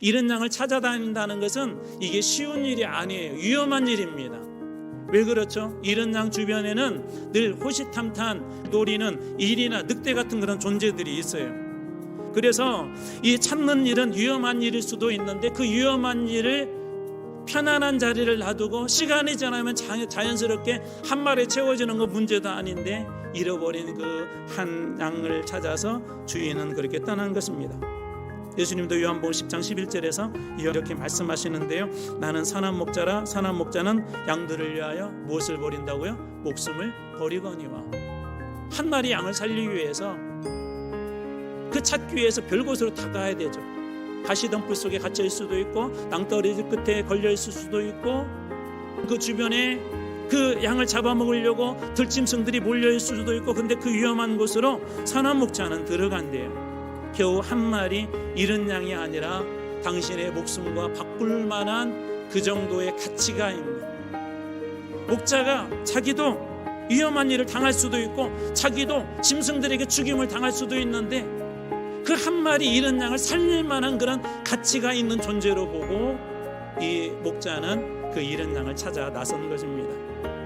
잃은 양을 찾아다닌다는 것은 이게 쉬운 일이 아니에요. 위험한 일입니다. 왜 그렇죠? 잃은 양 주변에는 늘 호시탐탐 노리는 일이나 늑대 같은 그런 존재들이 있어요. 그래서 이 찾는 일은 위험한 일일 수도 있는데 그 위험한 일을 편안한 자리를 놔두고 시간이 지나면 자- 자연스럽게 한 마리에 채워지는 건 문제도 아닌데 잃어버린 그 한 양을 찾아서 주인은 그렇게 떠난 것입니다. 예수님도 요한복음 10장 11절에서 이렇게 말씀하시는데요. 나는 선한 목자라 선한 목자는 양들을 위하여 무엇을 버린다고요? 목숨을 버리거니와 한 마리 양을 살리기 위해서 그 찾기 위해서 별곳으로 다 가야 되죠. 가시덤불 속에 갇혀 있을 수도 있고 낭떠러지 끝에 걸려 있을 수도 있고 그 주변에 그 양을 잡아먹으려고 들짐승들이 몰려 있을 수도 있고 근데 그 위험한 곳으로 선한 목자는 들어간대요. 겨우 한 마리 잃은 양이 아니라 당신의 목숨과 바꿀 만한 그 정도의 가치가 있는 목자가 자기도 위험한 일을 당할 수도 있고 자기도 짐승들에게 죽임을 당할 수도 있는데 그 한 마리 잃은 양을 살릴 만한 그런 가치가 있는 존재로 보고 이 목자는 그 잃은 양을 찾아 나선 것입니다.